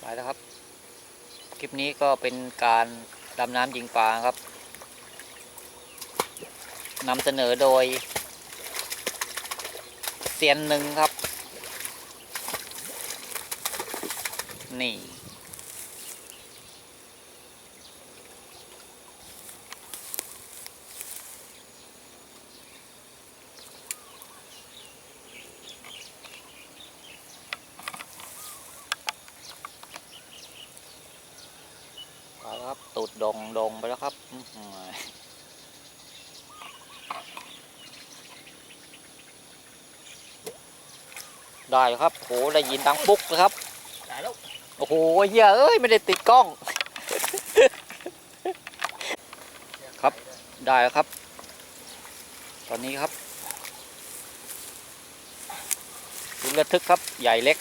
ไปแล้วครับ คลิปนี้ก็เป็นการดำน้ำยิงปลาครับนำเสนอโดยเซียนหนึ่งครับ นี่ ไปแล้วครับ ตูดดงดงไปแล้วครับอื้อหือได้ครับโหได้ยินดังปุ๊กเลยครับได้แล้วโอ้โหเฮียเอ้ยไม่ได้ติดกล้อง ครับได้แล้วครับ ตอนนี้ครับลุ้นระทึกครับใหญ่เล็ก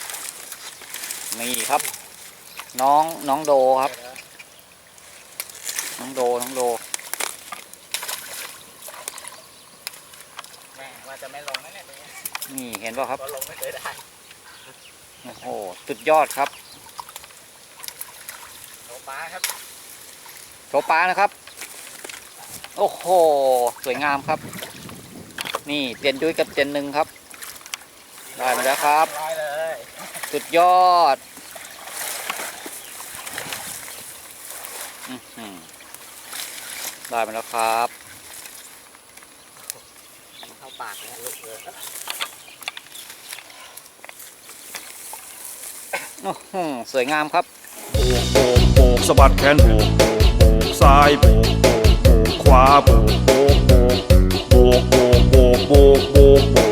นี่ครับ น้องน้องโดครับ น้องโดน้องโดแม่งว่าจะไม่ลงนะเนี่ยตรงเนี้ยนี่เห็นป่ะครับก็ลงไม่เคยได้โอ้โหสุดยอดครับโตปลาครับโชว์ปลานะครับ โอ้โหสวยงามครับ นี่เตียนยุ้ยกับเตียนหนึ่งครับได้มาแล้วครับร้อยเลยสุดยอด อื้อหือ ได้มาแล้วครับ เข้าปากเลยลูกเลยโอ้โหสวยงามครับโบกโบกโบกสะบัดแขนโบกโบกโบกซ้ายโบกโบกโบกขวาโบกโบกโบกโบกโบกโบกโบกโบกโบกโบก